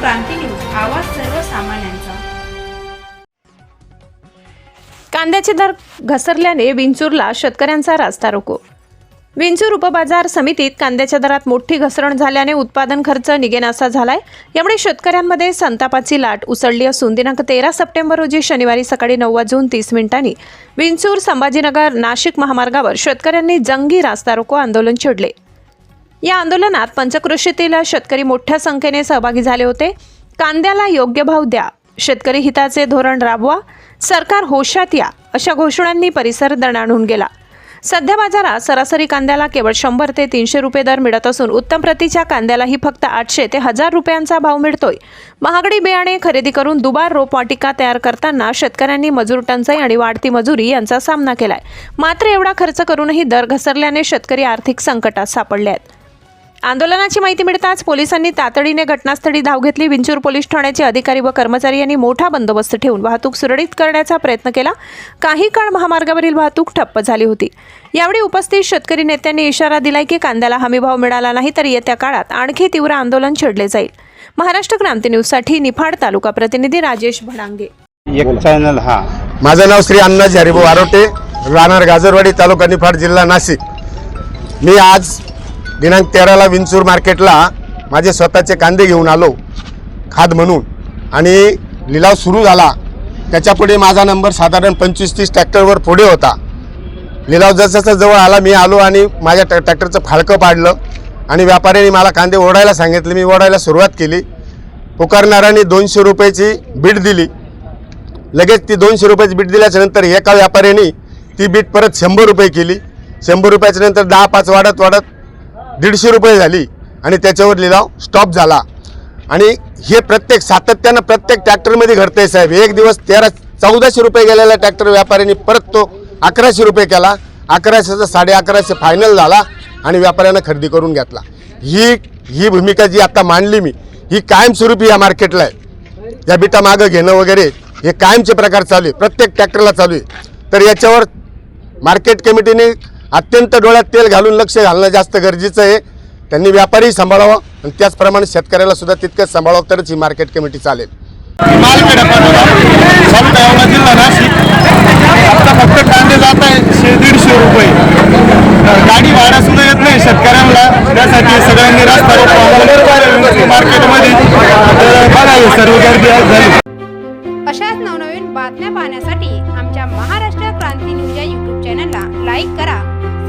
क्रांती news आवाज सर्वसामान्यांचा. कांद्याचे दर घसरल्याने विंचूरला शेतकऱ्यांचा रास्ता रोको. विंचूर उपबाजार समितीत कांद्याच्या दरात मोठी घसरण झाल्याने उत्पादन खर्च निघेनासा झालाय. यामुळे शेतकऱ्यांमध्ये संतापाची लाट उसळली असून दिनांक तेरा सप्टेंबर रोजी शनिवारी सकाळी नऊ वाजून तीस मिनिटांनी विंचूर संभाजीनगर नाशिक महामार्गावर शेतकऱ्यांनी जंगी रास्ता रोको आंदोलन छेडले. या आंदोलनात पंचकृषीतील शेतकरी मोठ्या संख्येने सहभागी झाले होते. कांद्याला योग्य भाव द्या. शेतकरी हिताचे धोरण राबवा. सरकार होशात या अशा घोषणांनी परिसर दणाणून गेला. सध्या बाजारात सरासरी कांद्याला केवळ शंभर ते तीनशे रुपये दर मिळत असून उत्तम प्रतीच्या कांद्यालाही फक्त आठशे ते हजार रुपयांचा भाव मिळतोय. महागडी बियाणे खरेदी करून दुबार रोपवाटिका तयार करताना शेतकऱ्यांनी मजूर टंचाई आणि वाढती मजुरी यांचा सामना केलाय. मात्र एवढा खर्च करूनही दर घसरल्याने शेतकरी आर्थिक संकटात सापडले आहेत आंदोलनाची माहिती मिळताच पोलिसांनी तातडीने घटनास्थळी धाव घेतली. विंचूर पोलीस ठाण्याचे अधिकारी व कर्मचारी यांनी मोठा बंदोबस्त ठेवून वाहतूक सुरळीत करण्याचा प्रयत्न केला. काही काळ महामार्गावरील वाहतूक ठप्प झाली होती. यावेळी उपस्थित शेतकरी नेत्यांनी इशारा दिलाय की कांद्याला हमीभाव मिळाला नाही तर येत्या काळात आणखी तीव्र आंदोलन छेडले जाईल. महाराष्ट्र क्रांती न्यूजसाठी निफाड तालुका प्रतिनिधी राजेश भडांगे. एक चॅनल हा. माझं नाव श्री अण्णाजी हरिभाऊ आरोटे राहणार गाजरवाडी तालुका निफाड जिल्हा नाशिक. मी आज दिनांक तेराला विंचूर मार्केटला माझे स्वतःचे कांदे घेऊन आलो खाद म्हणून. आणि लिलाव सुरू झाला. त्याच्यापुढे माझा नंबर साधारण पंचवीस तीस ट्रॅक्टरवर पुढे होता. लिलाव जसजसं जवळ आला मी आलो आणि माझ्या ट्रॅ ट्रॅक्टरचं फाळकं पाडलं. आणि व्यापाऱ्यांनी मला कांदे ओढायला सांगितले. मी ओढायला सुरुवात केली. पुकारणाऱ्याने दोनशे रुपयाची बीट दिली. लगेच ती दोनशे रुपयाची बीट दिल्याच्यानंतर एका व्यापाऱ्याने ती बीट परत शंभर रुपये केली. शंभर रुपयाच्या नंतर दहा पाच वाढत वाढत दीडशे रुपये झाली आणि त्याच्यावर लिलाव स्टॉप झाला. आणि हे प्रत्येक सातत्यानं प्रत्येक ट्रॅक्टरमध्ये घडतंय साहेब. एक दिवस तेरा चौदाशे रुपये गेलेला ट्रॅक्टर व्यापाऱ्यांनी परत तो अकराशे रुपये केला. अकराशेचा साडे अकराशे फायनल झाला आणि व्यापाऱ्यानं खरेदी करून घेतला. ही ही भूमिका जी आता मांडली मी ही कायमस्वरूपी या मार्केटला आहे. या बिटा मागं घेणं वगैरे हे कायमचे प्रकार चालू आहे. प्रत्येक ट्रॅक्टरला चालू आहे. तर याच्यावर मार्केट कमिटीने अत्यंत डोळ्यात तेल घालून लक्ष घालणं जास्त गरजेचं आहे. त्यांनी व्यापारी सांभाळावं आणि त्याचप्रमाणे शेतकऱ्याला सुद्धा तितकंच सांभाळावं तरच ही मार्केट कमिटी चालेल. जिल्हा नाशिक. आता फक्त कांदे जात आहे दीडशे रुपये. गाडी भाडा सुद्धा येत नाही शेतकऱ्यांना. त्यासाठी सगळ्यांनी रस्ता मार्केटमध्ये तर बघा हे सर्व गर्दी आज झाली. अशाच नवनवीन बातम्या पाहण्यासाठी आमच्या महाराष्ट्र क्रांती न्यूज या यूट्यूब चॅनलला लाईक करा.